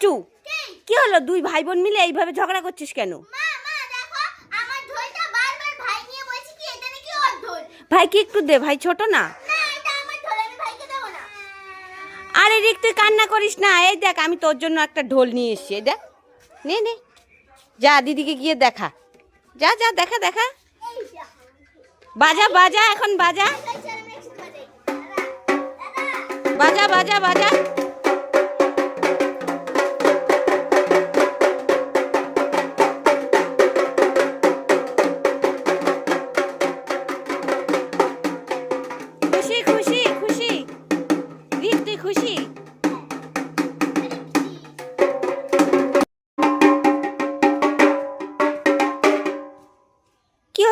মিষ্টু কি হলো? দুই ভাই বোন মিলে এইভাবে ঝগড়া করছিস কেন? মা মা দেখো আমার ঢোলটা বারবার ভাই কি এটা নাকি ওর ঢোল? ভাই কি একটু দে ভাই ছোট না? ভাইকে আরে রিক তুই কান্না করিস না। এই দেখ আমি তোর জন্য একটা ঢোল নিয়ে এসেছি এই দেখ। নে নে। যা দিদিকে গিয়ে দেখা। যা যা দেখা দেখা। বাজা বাজা এখন বাজা। বাজা বাজা বাজা।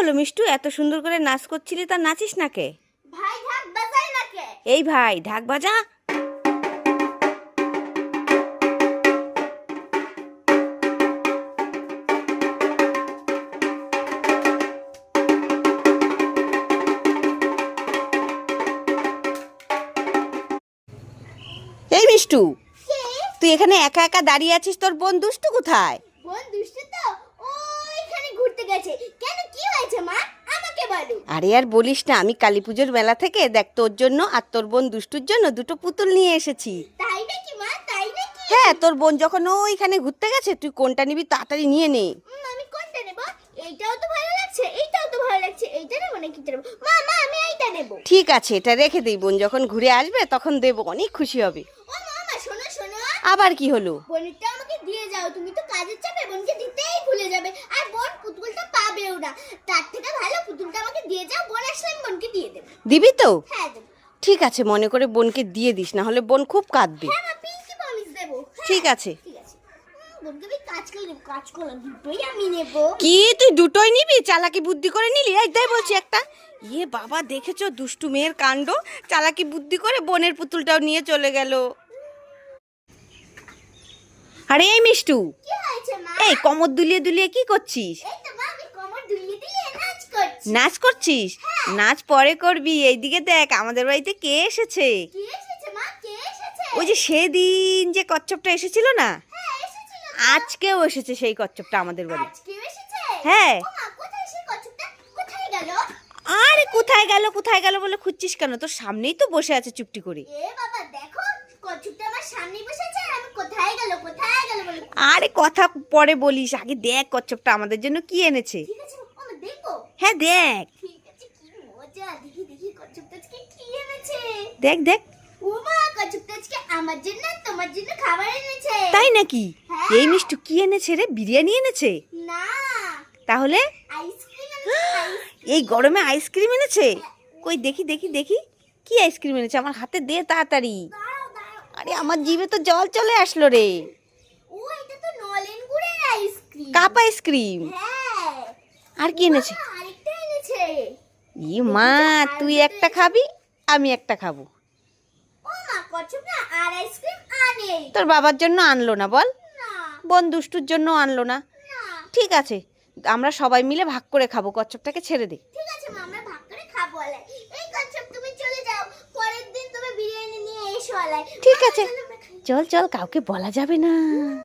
হলো মিষ্টু এত সুন্দর করে নাচ করছিলি তা নাচিস না কে? ভাই ঢাক বাজাই না কে? এই ভাই ঢাক বাজা। এই মিষ্টু তুই এখানে একা একা দাঁড়িয়ে আছিস তোর বোন দুষ্টু কোথায়? বোন দুষ্টু তো। ঘুরতে গেছে। কেন কি হয়েছে মা? আমাকে বলো। আরে আর বলিস না আমি কালী পুজোর মেলা থেকে দেখ তোর জন্য আর তোর বোন দুষ্টুর জন্য দুটো পুতুল নিয়ে এসেছি। তাই নাকি মা? তাই নাকি? হ্যাঁ তোর বোন যখন ওইখানে ঘুরতে গেছে তুই কোনটা নিবি তাড়াতাড়ি নিয়ে নে। উম, আমি কোনটা নেব? এইটাও তো ভালো লাগছে এইটাও তো ভালো লাগছে। এইটা নেব নাকি এটা নেব? মা মা আমি এইটা নেব। ঠিক আছে এটা রেখে দিই বোন যখন ঘুরে আসবে তখন দেবো অনেক খুশি হবে। ও মা মা শোনো শোনো। আবার কি হলো? বোনটা আমাকে দিয়ে যাও তুমি তো কাজের চাপে বোনকে দিতেই ভুলে যাবে। আর বোন না তার থেকে ভালো পুতুলটা আমাকে দিয়ে যাও বোন আসলে আমি বোনকে দিয়ে দেবো। দিবি তো? হ্যাঁ দেবো। ঠিক আছে মনে করে বোনকে দিয়ে দিস না হলে বোন খুব কাঁদবে। হ্যাঁ মা পিঙ্কি প্রমিস দেবো। হ্যাঁ, ঠিক আছে। ঠিক আছে। বোনকে আমি কাজ করে দেবো কাজ করলাম দুটোই আমি নেব। কি তুই দুটোই নিবি? চালাকি বুদ্ধি করে নিলি? এই দেয় বলছি একটা। ইয়ে বাবা দেখেছ? দুষ্টু মেয়ের কাণ্ড? চালাকি বুদ্ধি করে বোনের পুতুলটাও নিয়ে চলে গেল। আরে এই মিষ্টু। এই কমর দুলিয়ে দুলিয়ে কি করছিস এই তো মা আমি কোমর দুলিয়ে দিলে নাচ করছি নাচ করছিস? নাচ পরে করবি। এইদিকে দেখ আমাদের বাড়িতে কে এসেছে? ওই যে সেদিন যে কচ্ছপটা এসেছিল না? হ্যাঁ আজকেও এসেছে সেই কচ্ছপটা আমাদের বাড়ি। হ্যাঁ। আরে কোথায় গেল কোথায় গেল বলে খুঁজছিস কেন? তোর সামনেই তো বসে আছে চুপটি করে। আর কথা পরে বলিস আগে দেখ কচ্ছপটা আমাদের জন্য কি এনেছে। ঠিক আছে হ্যাঁ দেখ। দেখি দেখি আমার জন্য তোমার জন্য খাবার এনেছে। তাই নাকি? হ্যাঁ। এই মিষ্টু কি এনেছে রে? বিরিয়ানি এনেছে? না। তাহলে। এই গরমে আইসক্রিম এনেছে? কই দেখি দেখি দেখি। কি আইসক্রিম এনেছে? আমার হাতে দে তাড়াতাড়ি। আরে আমার জিভে তো জল চলে আসলো রে। ও এটা তো নলেন গুড়ের আইসক্রিম। Cup ice cream? হ্যাঁ। আর কি এনেছে? মা, ই মা তুই একটা খাবি আমি একটা খাব। ও মা কচ্ছপটা আর আইসক্রিম আনে। তোর বাবার জন্য আনলো না বল? বোন দুষ্টুর জন্য আনলো না? ঠিক আছে আমরা সবাই মিলে ভাগ করে খাব কচ্ছপটাকে ছেড়ে দে। ঠিক আছে মা আমরা ভাগ করে খাব আলাই এই কচ্ছপ তুমি চলে যাও। পরের দিন তুমি বিরিয়ানি নিয়ে এসো আলাই ঠিক আছে। চল চল কাউকে বলা যাবে না।